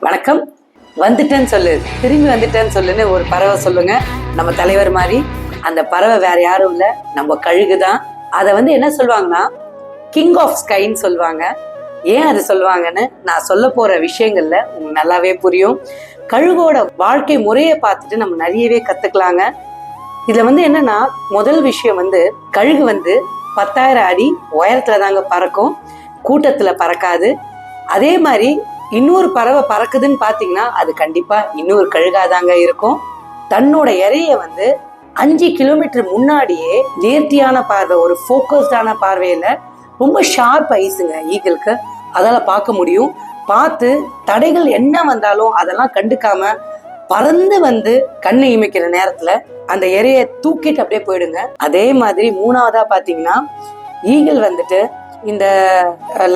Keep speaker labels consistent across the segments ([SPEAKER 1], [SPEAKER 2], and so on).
[SPEAKER 1] வணக்கம். வந்துட்டேன்னு சொல்லு. திரும்பி வந்துட்டேன்னு சொல்லுன்னு ஒரு பறவை சொல்லுங்க. நம்ம தலைவர் மாதிரி. அந்த பறவை வேற யாரும் இல்லை. நம்ம கழுகு தான் அதை வந்து என்ன சொல்லுவாங்கன்னா கிங் ஆஃப் ஸ்கைன்னு சொல்லுவாங்க. ஏன் அது சொல்லுவாங்கன்னு நான் சொல்ல போற விஷயங்கள்ல உங்களுக்கு நல்லாவே புரியும். கழுகோட வாழ்க்கை முறையை பார்த்துட்டு நம்ம நிறையவே கத்துக்கலாங்க. இதுல வந்து என்னன்னா முதல் விஷயம் வந்து கழுகு வந்து பத்தாயிரம் அடி உயரத்துல தாங்க பறக்கும். கூட்டத்துல பறக்காது. அதே மாதிரி இன்னொரு பறவை பறக்குதுன்னு பார்த்தீங்கன்னா அது கண்டிப்பாக இன்னொரு கழுகாதாங்க இருக்கும். தன்னோட இறைய வந்து அஞ்சு கிலோமீட்டர் முன்னாடியே நேர்த்தியான பார்வை ஒரு ஃபோக்கஸ்டான பார்வையில் ரொம்ப ஷார்ப் ஐஸுங்க ஈகிளுக்கு அதால் பார்க்க முடியும். பார்த்து தடைகள் என்ன வந்தாலும் அதெல்லாம் கண்டுக்காம பறந்து வந்து கண்ணை இமைக்கிற நேரத்துல அந்த எரையை தூக்கிட்டு அப்படியே போயிடுங்க. அதே மாதிரி மூணாவதா பாத்தீங்கன்னா ஈகிள் வந்துட்டு இந்த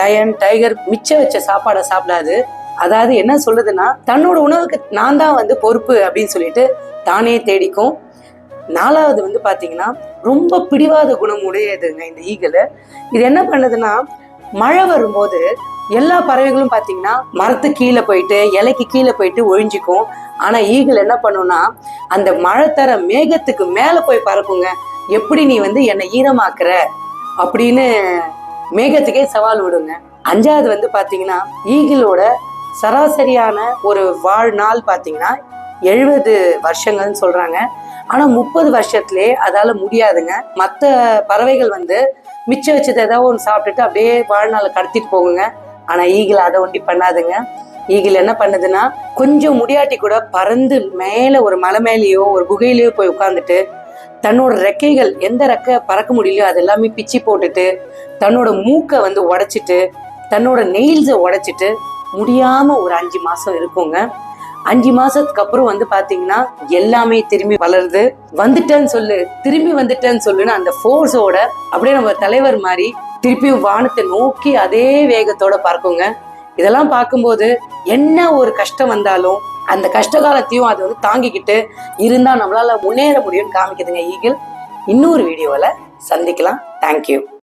[SPEAKER 1] லயன் டைகர் மிச்சம் வச்ச சாப்பாடை சாப்பிடாது. அதாவது என்ன சொல்லுதுன்னா தன்னோட உணவுக்கு நான் தான் வந்து பொறுப்பு அப்படின்னு சொல்லிட்டு தானே தேடிக்கும். நாலாவது வந்து பார்த்தீங்கன்னா ரொம்ப பிடிவாத குணம் உடையதுங்க இந்த ஈகல். இது என்ன பண்ணுதுன்னா மழை வரும்போது எல்லா பறவைகளும் பார்த்தீங்கன்னா மரத்து கீழே போயிட்டு இலைக்கு கீழே போயிட்டு ஒழிஞ்சிக்கும். ஆனால் ஈகிள் என்ன பண்ணும்னா அந்த மழை தர மேகத்துக்கு மேலே போய் பறக்குங்க. எப்படி நீ வந்து என்னை ஈரமாக்குற? அப்படின்னு மேகத்துக்கே சவால் விடுங்க. அஞ்சாவது வந்து பாத்தீங்கன்னா ஈகிளோட சராசரியான ஒரு வாழ்நாள் பாத்தீங்கன்னா எழுபது வருஷங்கள்னு சொல்றாங்க. ஆனா முப்பது வருஷத்துலயே அதால முடியாதுங்க. மற்ற பறவைகள் வந்து மிச்சம் வச்சது ஏதாவது ஒன்று சாப்பிட்டுட்டு அப்படியே வாழ்நாளை கடத்திட்டு போகுங்க. ஆனா ஈகிள் அதை ஒண்டி பண்ணாதுங்க. ஈகிள் என்ன பண்ணுதுன்னா கொஞ்சம் முடியாட்டி கூட பறந்து மேல ஒரு மலை மேலேயோ ஒரு குகையிலயோ போய் உட்காந்துட்டு தன்னோட ரெக்கைகள் எந்த ரெக்கை பறக்க முடியலையோ அது எல்லாமே பிச்சு போட்டுட்டு தன்னோட மூக்கை வந்து உடைச்சிட்டு தன்னோட நெயில்ஸை உடைச்சிட்டு முடியாமல் ஒரு அஞ்சு மாதம் இருக்குங்க. அஞ்சு மாசத்துக்கு அப்புறம் வந்து பாத்தீங்கன்னா எல்லாமே திரும்பி வளருது. வந்துட்டேன்னு சொல்லு திரும்பி வந்துட்டேன்னு சொல்லுன்னு அந்த ஃபோர்ஸோட அப்படியே நம்ம தலைவர் மாதிரி திருப்பியும் வானத்தை நோக்கி அதே வேகத்தோட பறக்குங்க. இதெல்லாம் பார்க்கும்போது என்ன ஒரு கஷ்டம் வந்தாலும் அந்த கஷ்ட காலத்தையும் அது வந்து தாங்கிக்கிட்டு இருந்தால் நம்மளால முன்னேற முடியும்னு காமிக்குதுங்க ஈகிள். இன்னொரு வீடியோவில் சந்திக்கலாம். தேங்க்யூ